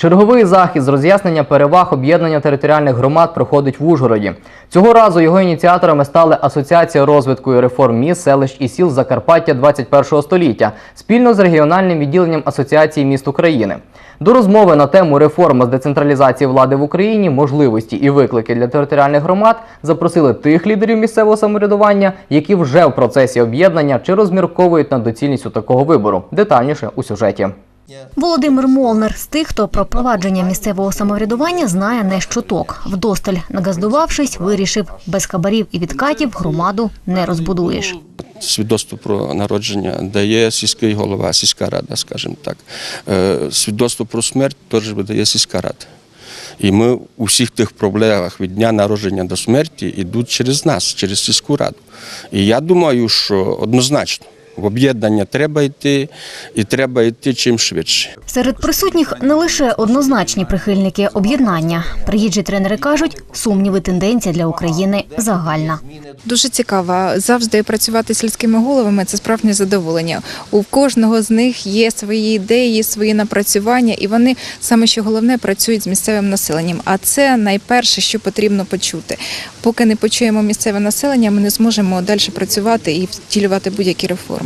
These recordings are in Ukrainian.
Черговий захід з роз'яснення переваг об'єднання територіальних громад проходить в Ужгороді. Цього разу його ініціаторами стали Асоціація розвитку і реформ міст, селищ і сіл Закарпаття 21 століття спільно з регіональним відділенням Асоціації міст України. До розмови на тему реформи з децентралізації влади в Україні, можливості і виклики для територіальних громад запросили тих лідерів місцевого самоврядування, які вже в процесі об'єднання чи розмірковують над доцільністю такого вибору. Детальніше у сюжеті. Володимир Молнер з тих, хто про провадження місцевого самоврядування знає не щоток. Вдосталь нагаздувавшись, вирішив без хабарів і відкатів громаду не розбудуєш. Свідоцтво про народження дає сільський голова, сільська рада, скажімо так. Е, Свідоцтво про смерть теж видає сільська рада. І ми у всіх тих проблемах від дня народження до смерті йдуть через нас, через сільську раду. І я думаю, що однозначно в об'єднання треба йти, і треба йти чим швидше. Серед присутніх не лише однозначні прихильники об'єднання. Приїжджі тренери кажуть, сумніви тенденція для України загальна. Дуже цікаво. Завжди працювати з сільськими головами це справжнє задоволення. У кожного з них є свої ідеї, свої напрацювання, і вони саме що головне працюють з місцевим населенням. А це найперше, що потрібно почути. Поки не почуємо місцеве населення, ми не зможемо далі працювати і втілювати будь-які реформи.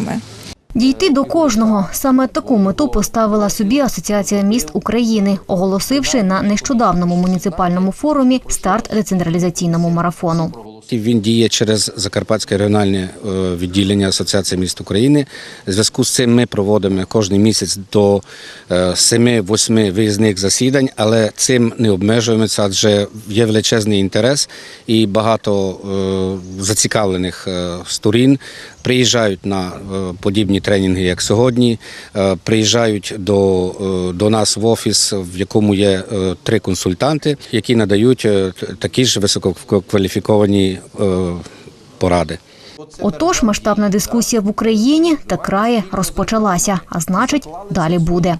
Дійти до кожного саме таку мету поставила собі Асоціація міст України, оголосивши на нещодавному муніципальному форумі старт децентралізаційному марафону. Він діє через Закарпатське регіональне е, відділення Асоціації міст України. В зв'язку з цим ми проводимо кожен місяць до 7-8 виїзних засідань, але цим не обмежуємося, адже є величезний інтерес і багато е, зацікавлених е, сторін приїжджають на подібні тренінги, як сьогодні. Приїжджають до, до нас в офіс, в якому є три консультанти, які надають такі ж висококваліфіковані поради. Отож, масштабна дискусія в Україні та краї розпочалася, а значить, далі буде.